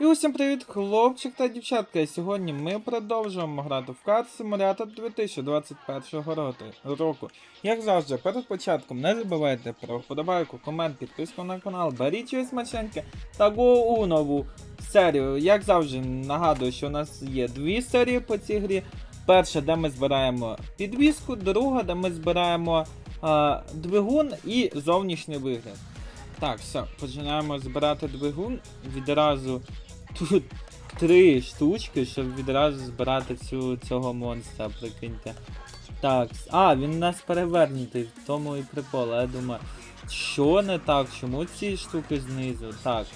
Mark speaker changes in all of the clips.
Speaker 1: І усім привіт, хлопчик та дівчатка. Сьогодні ми продовжуємо грати в карт Симулятор 2021 року-. Як завжди, перед початком не забувайте про вподобайку, комент, підписку на канал, беріть щось смачненьке та го у нову серію. Як завжди, нагадую, що у нас є дві серії по цій грі. Перша, де ми збираємо підвіску, друга, де ми збираємо а, двигун і зовнішній вигляд. Так, все, починаємо збирати двигун. Відразу тут три штучки, щоб відразу збирати цю, цього монстра, прикиньте. Так, а, він у нас перевернутий, в тому і прикол. Я думаю, що не так? Чому ці штуки знизу? Так.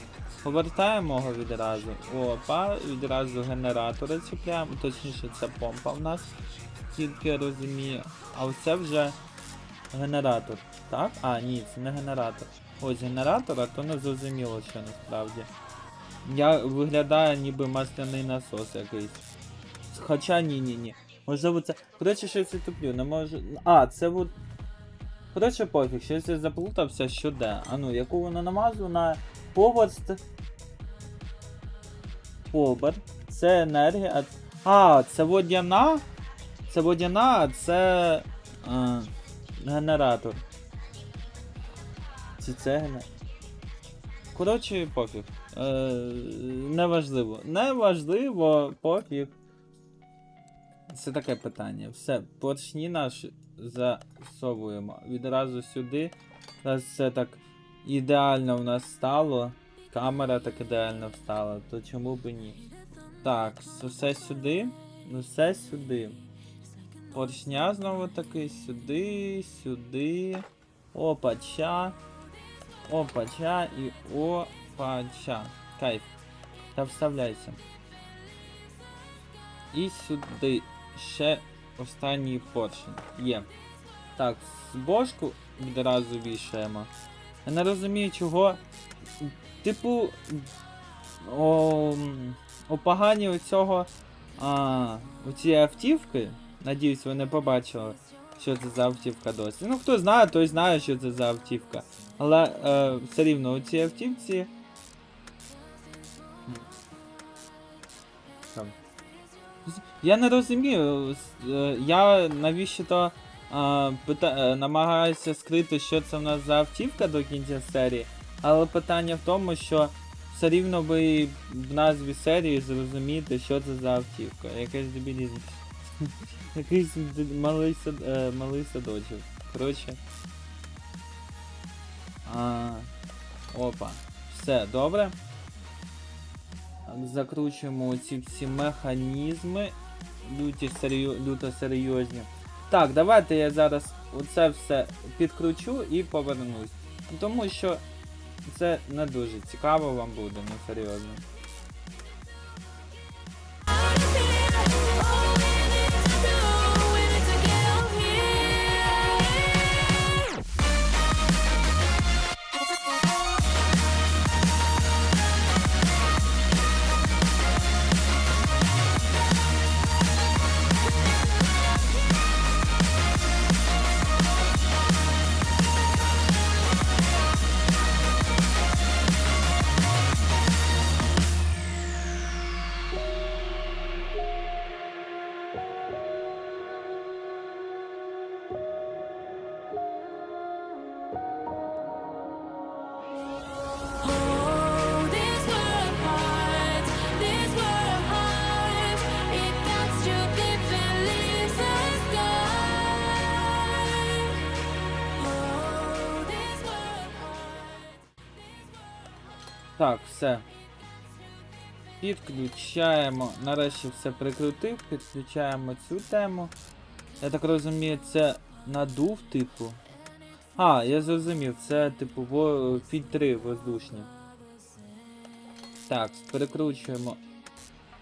Speaker 1: Повертаємо його відразу. Опа, відразу генератори чіпляємо. Точніше, це помпа в нас. Тільки я розумію. А оце вже генератор. Так? А, ні, це не генератор. Ось генератор, а то не зрозуміло, що насправді. Я виглядаю ніби масляний насос якийсь. Хоча ні, ні, ні. Можливо це. Коротше, щось я туплю, не можу. А, це от. Коротше, пофіг, щось я заплутався, що де. А ну, яку воно намазу на поверст. Повер. Це енергія. А, це водяна. Це водяна, а це. А, генератор. Чи це генератор? Коротше, пофіг. Е, неважливо. Неважливо, пофіг. Це таке питання. Все, поршні наші засовуємо. Відразу сюди. Раз все так ідеально в нас стало. Камера так ідеально встала, то чому б ні? Так, все сюди. Ну все сюди. Поршня знову таки сюди, сюди. Опача. Опача і опача. Кайф. Та вставляйся. І сюди ще останній поршень. Є. Так, з бошку відразу вішаємо. Я не розумію, чого. Типу. О, опогані оцього. А, оці автівки. Надіюсь, ви не побачили, що це за автівка досі. Ну, хто знає, той знає, що це за автівка. Але е, все рівно у цій автівці. Я не розумію. е, Я навіщо то пита... е, намагаюся скрити, що це в нас за автівка до кінця серії. Але питання в тому, що все рівно ви в назві серії зрозумієте, що це за автівка. Якийсь дебілізм. Якийсь малий, сад... е, малий садочок. Коротше. А, опа. Все, добре. Закручуємо ці всі механізми. Люті серйо... люто серйозні. Так, давайте я зараз оце все підкручу і повернусь. Тому що це не дуже цікаво вам буде, ну серйозно. Все. Підключаємо. Нарешті все прикрутив, підключаємо цю тему. Я так розумію, це надув, типу. А, я зрозумів, це типу фільтри воздушні. Так, перекручуємо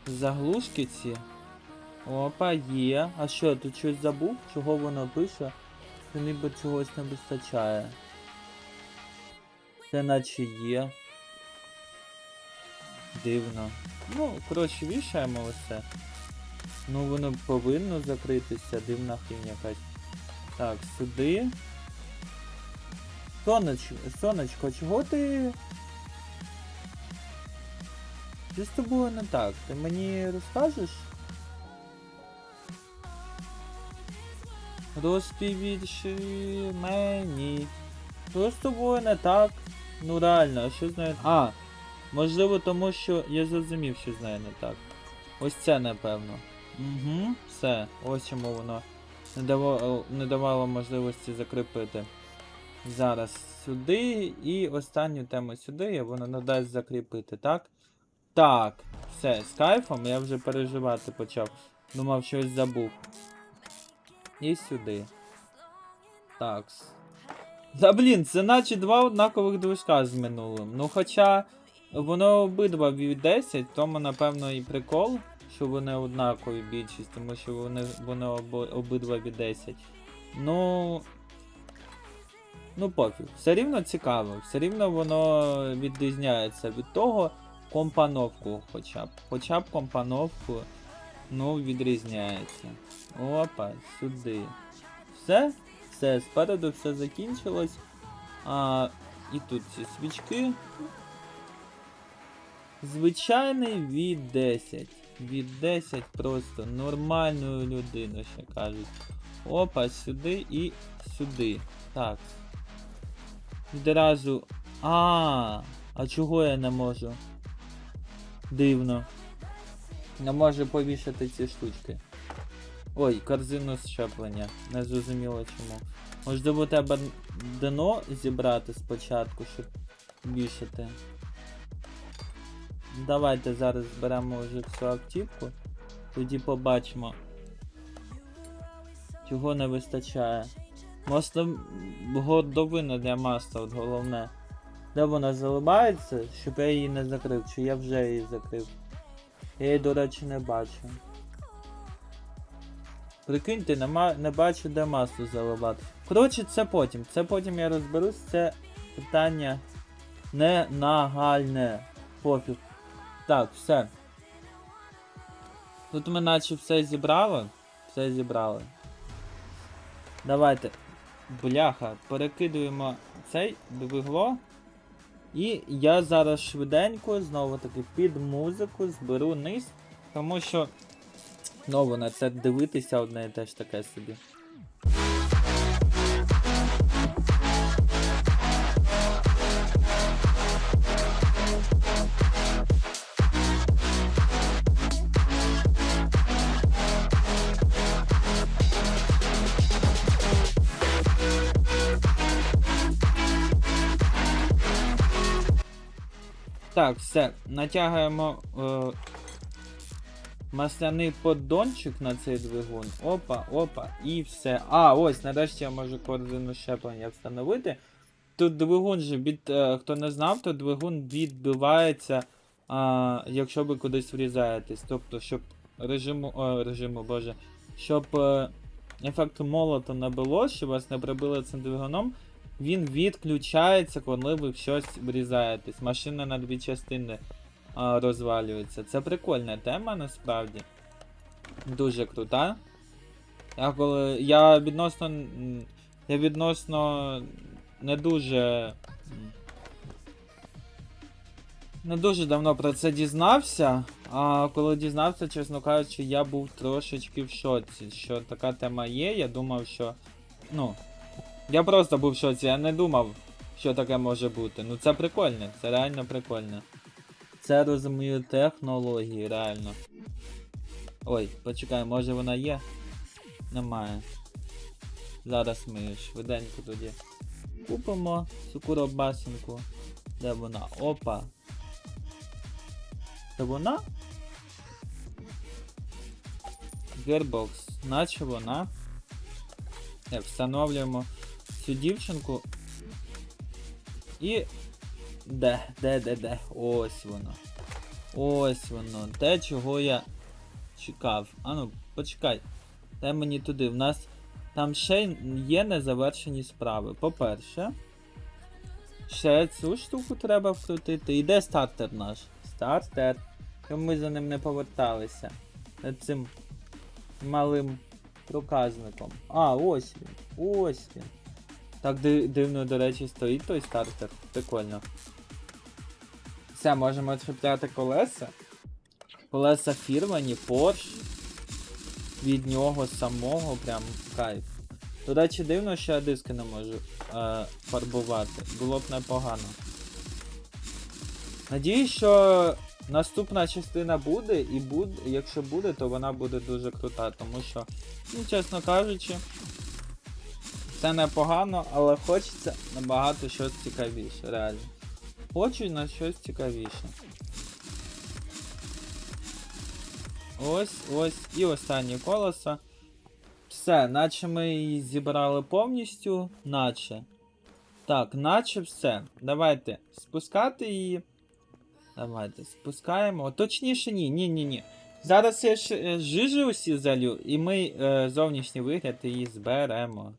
Speaker 1: заглушки ці. Опа, є. А що, я тут щось забув? Чого воно пише? Що ніби чогось не вистачає. Це наче є. Дивно. Ну, коротше, вішаємо оце. Ну, воно повинно закритися, дивна хрінь якась. Так, сюди. Сонечко, сонечко, чого ти Що з тобою не так? Ти мені розкажеш? Розповідши мені. Що з тобою не так? Ну реально, а що з? А, можливо, тому що я зрозумів, що з нею не так. Ось це напевно. Угу, все. Ось чому воно не давало, не давало можливості закріпити. Зараз сюди і останню тему сюди, і воно надасть закріпити, так? Так, все, з кайфом я вже переживати почав. Думав, щось забув. І сюди. Такс. Та блін, це наче два однакових движка з минулим. Ну хоча воно обидва від 10, тому напевно і прикол, що вони однакові більшість, тому що вони, вони обидва від 10. Ну. Ну пофіг. Все рівно цікаво, все рівно воно відрізняється від того компоновку хоча б. Хоча б компоновку, ну, відрізняється. Опа, сюди. Все? Все, спереду все закінчилось. А, і тут ці свічки. Звичайний від 10. Від 10 просто нормальною людиною, ще кажуть. Опа, сюди і сюди. Так. Відразу. А, а чого я не можу? Дивно. Не можу повішати ці штучки. Ой, корзину щеплення. Не зрозуміло чому. Можливо, треба дно зібрати спочатку, щоб вішати. Давайте зараз зберемо вже всю автівку. Тоді побачимо. Чого не вистачає. Масло годовина для масла, от головне. Де вона заливається, щоб я її не закрив, чи я вже її закрив. Я її, до речі, не бачу. Прикиньте, нема, не бачу, де масло заливати. Коротше, це потім. Це потім я розберусь. Це питання не нагальне. Пофіг. Так, все. Тут ми наче все зібрали. Все зібрали. Давайте. Бляха, перекидуємо цей двигло. І я зараз швиденько, знову таки, під музику зберу низ, тому що знову на це дивитися одне і те ж таке собі. Так, все, натягуємо е, масляний поддончик на цей двигун. Опа, опа, і все. А, ось, нарешті я можу координу щеплення встановити. Тут двигун же від. Е, хто не знав, то двигун відбивається, а, якщо ви кудись врізаєтесь. Тобто, щоб режиму. О, режиму, боже. Щоб е, ефекту молота не було, щоб вас не прибили цим двигуном. Він відключається, коли ви щось врізаєтесь. Машина на дві частини а, розвалюється. Це прикольна тема насправді. Дуже крута. Я коли. Я відносно. Я відносно не дуже. Не дуже давно про це дізнався. А коли дізнався, чесно кажучи, я був трошечки в шоці, що така тема є. Я думав, що. Ну, я просто був в шоці, я не думав, що таке може бути. Ну це прикольно, це реально прикольно. Це розумію технології, реально. Ой, почекай, може вона є? Немає. Зараз ми швиденько тоді купимо цю куробасинку. Де вона? Опа. Це вона? Gearbox, наче вона. Е, Встановлюємо цю дівчинку. І. Де, де, де, де? Ось воно. Ось воно. Те, чого я чекав. Ану, почекай. Дай мені туди. В нас там ще є незавершені справи. По-перше, ще цю штуку треба вкрутити. І де стартер наш? Стартер. Чому ми за ним не поверталися? Над цим малим проказником. А, ось він. Ось він. Так ди- дивно, до речі, стоїть той стартер. Прикольно. Все, можемо чіпляти колеса. Колеса фірмані, Porsche. Від нього самого прям кайф. До речі, дивно, що я диски не можу е, фарбувати. Було б непогано. Надіюсь, що наступна частина буде, і буде, якщо буде, то вона буде дуже крута, тому що, ну, чесно кажучи, це непогано, але хочеться набагато щось цікавіше, реально. Хочу на щось цікавіше. Ось, ось, і останнє колесо. Все, наче ми її зібрали повністю, наче. Так, наче все. Давайте спускати її. Давайте спускаємо. Точніше, ні, ні, ні, ні. Зараз я ж е, жижі усі залю, і ми е, зовнішній вигляд її зберемо.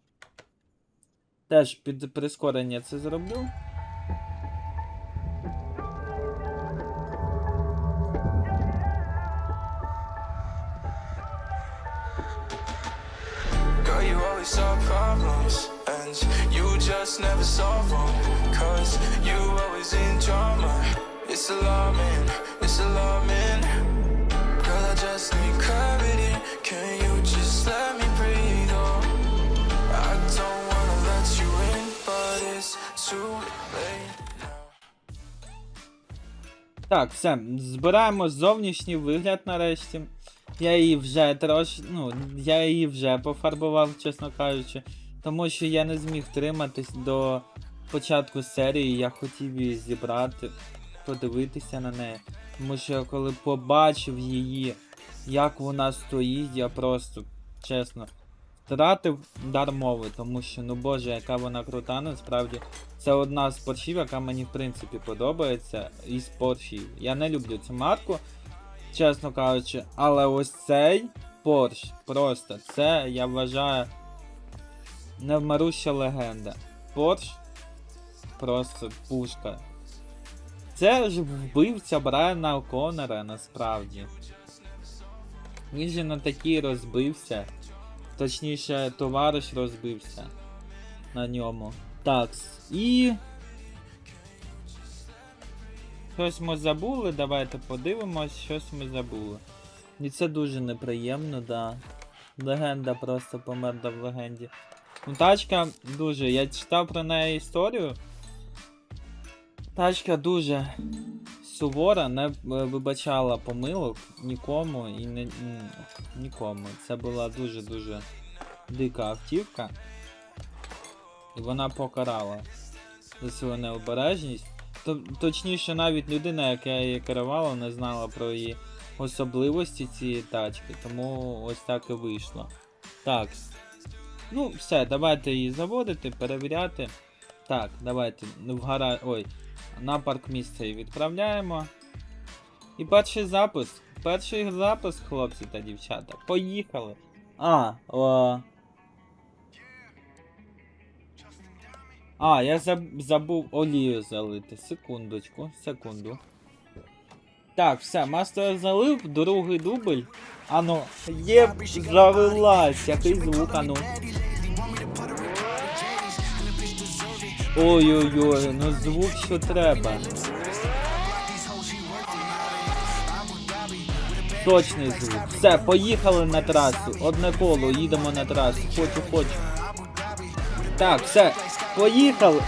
Speaker 1: Теж під прискорення це зроблю.
Speaker 2: Girl, you always solve problems, and you just never solve them. Cause you always in drama. It's alarming, it's alarming. Girl, I just need
Speaker 1: Так, все, збираємо зовнішній вигляд нарешті. Я її вже трош... ну, я її вже пофарбував, чесно кажучи. Тому що я не зміг триматись до початку серії, я хотів її зібрати, подивитися на неї. Тому що коли побачив її, як вона стоїть, я просто, чесно, втратив дар мови, тому що, ну боже, яка вона крута, насправді. Це одна з поршів, яка мені в принципі подобається із поршів. Я не люблю цю марку, чесно кажучи, але ось цей порш просто це я вважаю невмируща легенда. Порш просто пушка. Це ж вбивця Брайана О'Коннора насправді. Він же на такій розбився. Точніше, товариш розбився на ньому. Так, і. Щось ми забули, давайте подивимось, щось ми забули. І це дуже неприємно, да. Легенда просто померла в легенді. Ну, тачка дуже. Я читав про неї історію. Тачка дуже сувора, не е, вибачала помилок нікому і не нікому. Це була дуже-дуже дика автівка. І вона покарала за свою необережність. То, точніше, навіть людина, яка її керувала, не знала про її особливості цієї тачки, тому ось так і вийшло. Так. Ну, все, давайте її заводити, перевіряти. Так, давайте в гара... Ой, на парк місце її відправляємо. І перший запис. Перший запис, хлопці та дівчата. Поїхали. А, о, А, я забув олію залити. Секундочку, секунду. Так, все, мастер залив, другий дубль. Ану, є завелась, який звук, ану. Ой-ой-ой, ну звук що треба. Точний звук. Все, поїхали на трасу. Одне коло, їдемо на трасу. Хочу, хочу. Так, все, поїхали.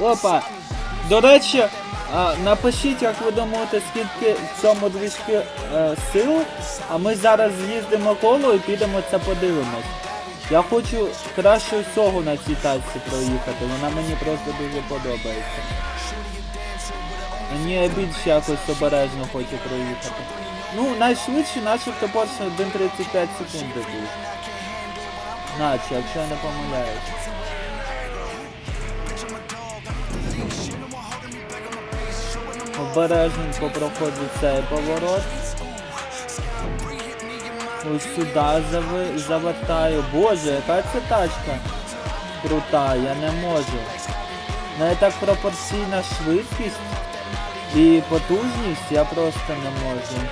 Speaker 1: Опа. До речі, напишіть, як ви думаєте, скільки в цьому движку е, сил. А ми зараз з'їздимо коло і підемо це подивимось. Я хочу краще всього на цій тачці проїхати, вона мені просто дуже подобається. Мені більш якось обережно хочу проїхати. Ну, найшвидше, начебто Porsche 1.35 секунди був. Наче, якщо я не помиляюсь. Обережненько проходить цей поворот. Ось сюди зави... завертаю. Боже, яка це тачка крута, я не можу. В неї так пропорційна швидкість і потужність, я просто не можу.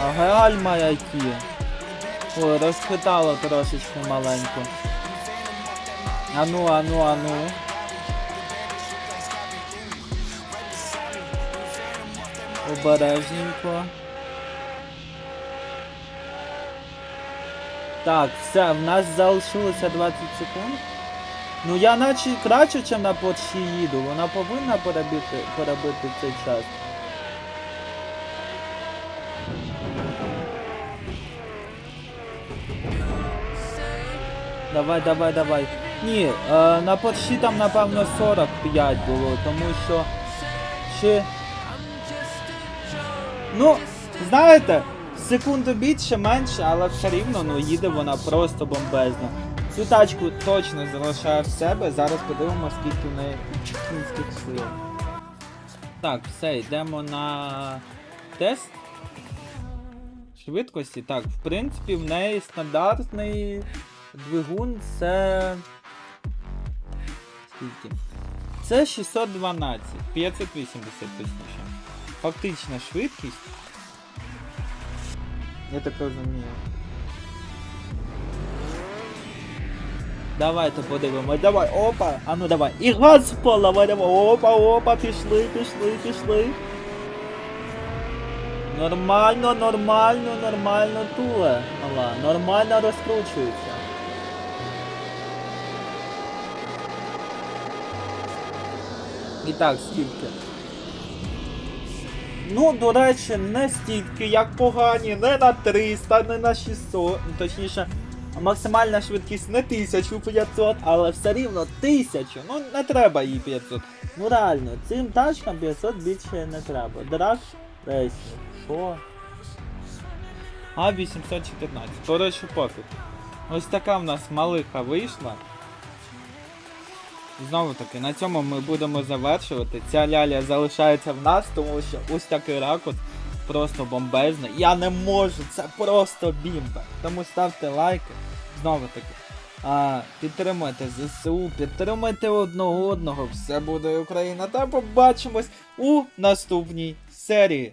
Speaker 1: А гальма які. Ой, розхитало трошечки маленько. Ану, ану, ану. Обережненько. Так, все, в нас залишилося 20 секунд. Ну я наче краще, ніж на Порші їду. Вона повинна перебити, перебити цей час. Давай, давай, давай. Ні, е, на Порші там напевно 45 було, тому що ще. Ну, знаєте, секунду більше, менше, але все рівно ну, їде вона просто бомбезно. Цю тачку точно залишаю в себе. Зараз подивимося, скільки в неї кінських сил. Так, все, йдемо на тест. Швидкості. Так, в принципі, в неї стандартний двигун це. Скільки? Це 612, 580 точніше. Фактична швидкість. Я так розумію. Давайте подивимось, давай, опа, а ну давай. І газ в пол, давай, давай, опа, опа, пішли, пішли, пішли. Нормально, нормально, нормально туле. Мала, нормально розкручується. І так, скільки? Ну, до речі, не стільки, як погані, не на 300, не на 600, ну, точніше, максимальна швидкість не 1500, але все рівно 1000, ну не треба їй 500. Ну реально, цим тачкам 500 більше не треба. Драг рейсінг. Що? А 814. До речі, пофіг. Ось така в нас малиха вийшла. Знову таки, на цьому ми будемо завершувати. Ця ляля залишається в нас, тому що ось такий ракурс просто бомбезний. Я не можу, це просто бімба. Тому ставте лайки. Знову таки. А, підтримуйте ЗСУ, підтримуйте одного одного. Все буде Україна. Та побачимось у наступній серії.